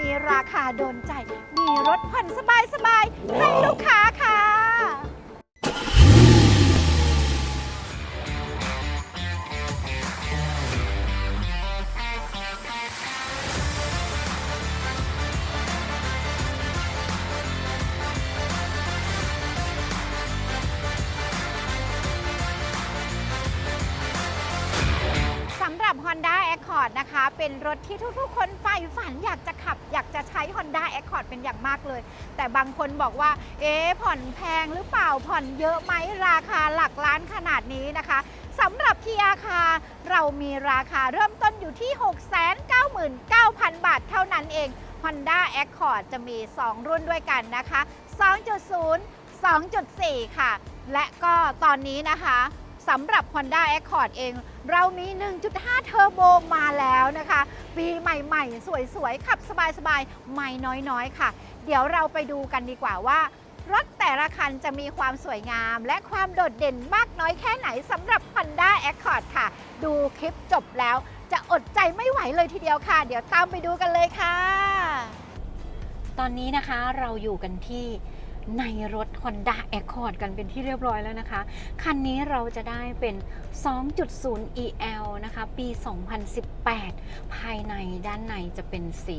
มีราคาโดนใจ มีรถผ่อนสบายๆให้ลูกค้า Honda Accord นะคะ เป็นรถที่ทุกๆ คนใฝ่ฝันอยากจะขับ อยากจะใช้ Honda Accord เป็นอย่างมากเลย แต่บางคนบอกว่า เอ๊ผ่อนแพงหรือเปล่า ผ่อนเยอะไหมราคาหลักล้านขนาดนี้นะคะสำหรับที่อาคาเรามีราคาเริ่มต้นอยู่ที่ 699,000 บาทเท่านั้นเอง Honda Accord จะมี 2 รุ่นด้วยกันนะคะ 2.0 2.4 ค่ะ และก็ตอนนี้นะคะ สำหรับ Honda Accord เอง เรามี 1.5 เทอร์โบมาแล้วนะคะ ปีใหม่ๆ สวยๆ ขับสบายๆ ไม่น้อยๆ ค่ะ เดี๋ยวเราไปดูกันดีกว่าว่ารถแต่ละคันจะมีความสวยงาม และความโดดเด่นมากน้อยแค่ไหนสำหรับ Honda Accord ค่ะ ดูคลิปจบแล้ว จะอดใจไม่ไหวเลยทีเดียวค่ะ เดี๋ยวตามไปดูกันเลยค่ะ ตอนนี้นะคะเราอยู่กันที่ ในรถ Honda Accord กันเป็นที่เรียบร้อยแล้วนะคะ คันนี้เราจะได้เป็น 2.0 EL นะคะ ปี 2018 ภายในด้านในจะเป็นสี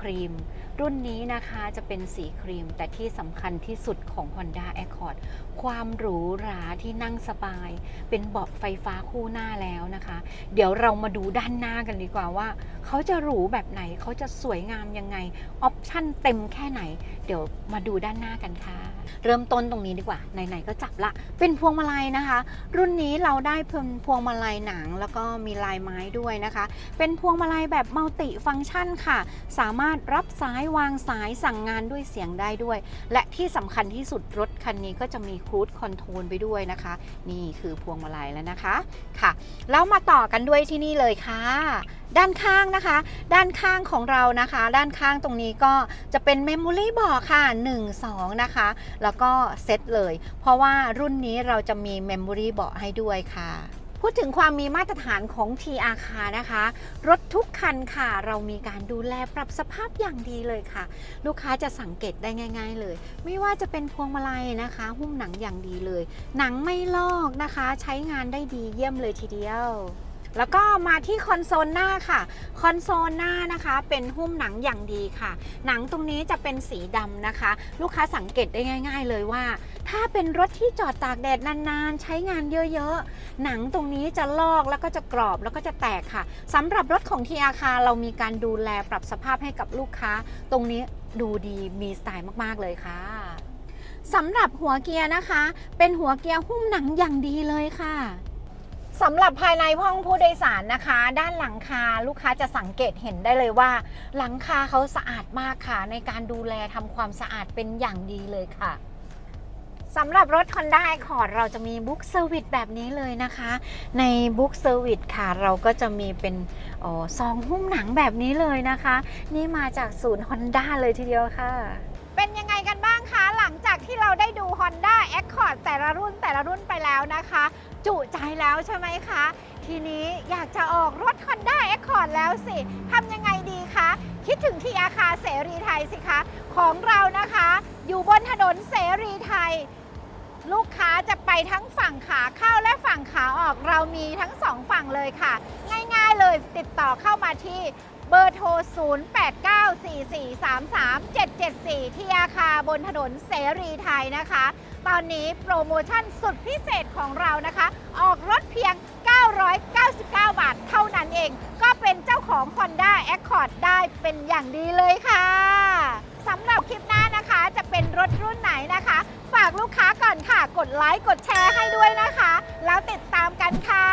ครีม รุ่นนี้นะคะจะเป็นสีครีม แต่ที่สำคัญที่สุดของ Honda Accord ความหรูหราที่นั่งสบาย เป็นเบาะไฟฟ้าคู่หน้าแล้วนะคะ เดี๋ยวเรามาดูด้านหน้ากันดีกว่าว่า เขาจะหรูแบบไหนเขาจะสวยงามยังไงออปชั่นเต็มแค่ไหน เดี๋ยวมาดูด้านหน้ากันค่ะ เริ่มต้นตรงนี้ดีกว่าไหนๆก็จับละ เป็นพวงมาลัยนะคะ รุ่นนี้เราได้เพิ่มพวงมาลัยหนัง แล้วก็มีลายไม้ด้วยนะคะ เป็นพวงมาลัยแบบมัลติฟังก์ชันค่ะ สามารถรับสายวางสายสั่งงานด้วยเสียงได้ด้วย และที่สำคัญที่สุดรถคันนี้ก็จะมีครู e คอนโทรลไปด้วยนะคะ นี่คือพวงมาลัยแล้วนะคะค่ะแล้วมาต่อกันด้วยที่นี่เลยค่ะ ด้านข้างนะคะ ด้านข้างของเรานะคะ ด้านข้างตรงนี้ก็จะเป็นเมมโมรี่บอร์ค่ะ 1 2 นะคะ แล้วก็เซตเลย เพราะว่ารุ่นนี้เราจะมีเมมโมรี่บอร์ให้ด้วยค่ะ พูดถึงความมีมาตรฐานของ TR คานะคะ รถทุกคันค่ะ เรามีการดูแลปรับสภาพอย่างดีเลยค่ะ ลูกค้าจะสังเกตได้ง่าย ๆ เลย ไม่ว่าจะเป็นพวงมาลัยนะคะ หุ้มหนังอย่างดีเลย หนังไม่ลอกนะคะ ใช้งานได้ดีเยี่ยมเลยทีเดียว แล้วก็มาที่คอนโซลหน้าค่ะ คอนโซลหน้านะคะ เป็นหุ้มหนังอย่างดีค่ะ หนังตรงนี้จะเป็นสีดำนะคะ ลูกค้าสังเกตได้ง่าย ๆ เลยว่า ถ้าเป็นรถที่จอดตากแดดนานๆ ใช้งานเยอะๆ หนังตรงนี้จะลอกแล้วก็จะกรอบแล้วก็จะแตกค่ะสำหรับรถของทีอาคาเรามีการดูแลปรับสภาพให้กับลูกค้า ตรงนี้ดูดีมีสไตล์มากๆเลยค่ะสำหรับหัวเกียร์นะคะ เป็นหัวเกียร์หุ้มหนังอย่างดีเลยค่ะ สำหรับภายในห้องผู้โดยสารนะคะ ด้านหลังคาลูกค้าจะสังเกตเห็นได้เลยว่า หลังคาเขาสะอาดมากค่ะ ในการดูแลทำความสะอาดเป็นอย่างดีเลยค่ะสำหรับรถ Honda Accord เราจะมีบุ๊กเซอร์วิสแบบนี้เลยนะคะ ในบุ๊กเซอร์วิสค่ะ เราก็จะมีเป็นออซองหุ้มหนังแบบนี้เลยนะคะ นี่มาจากศูนย์ Honda เลยทีเดียวค่ะ เป็นยังไงกันบ้างคะ หลังจากที่เราได้ดู Honda Accord แต่ละรุ่นแต่ละรุ่นไปแล้วนะคะ จุใจแล้วใช่ไหมคะ ทีนี้อยากจะออกรถ Honda Accord แล้วสิทำยังไงดีคะ คิดถึงที่อาคาเสรีไทยสิคะ ของเรานะคะ อยู่บนถนนเสรีไทย ลูกค้าจะไปทั้งฝั่งขาเข้าและฝั่งขาออกเรามีทั้งสองฝั่งเลยค่ะ ง่ายๆเลยติดต่อเข้ามาที่ เบอร์โทร 0894433774 ที่อาคาบนถนนเสรีไทยนะคะ ตอนนี้โปรโมชั่นสุดพิเศษของเรานะคะ ออกรถเพียง 999 บาทเท่านั้นเอง ก็เป็นเจ้าของ Honda Accord ได้เป็นอย่างดีเลยค่ะสำหรับคลิปหน้านะคะจะเป็นรถรุ่นไหนนะคะ ฝากลูกค้าก่อนค่ะ กดไลค์ กดแชร์ให้ด้วยนะคะ แล้วติดตามกันค่ะ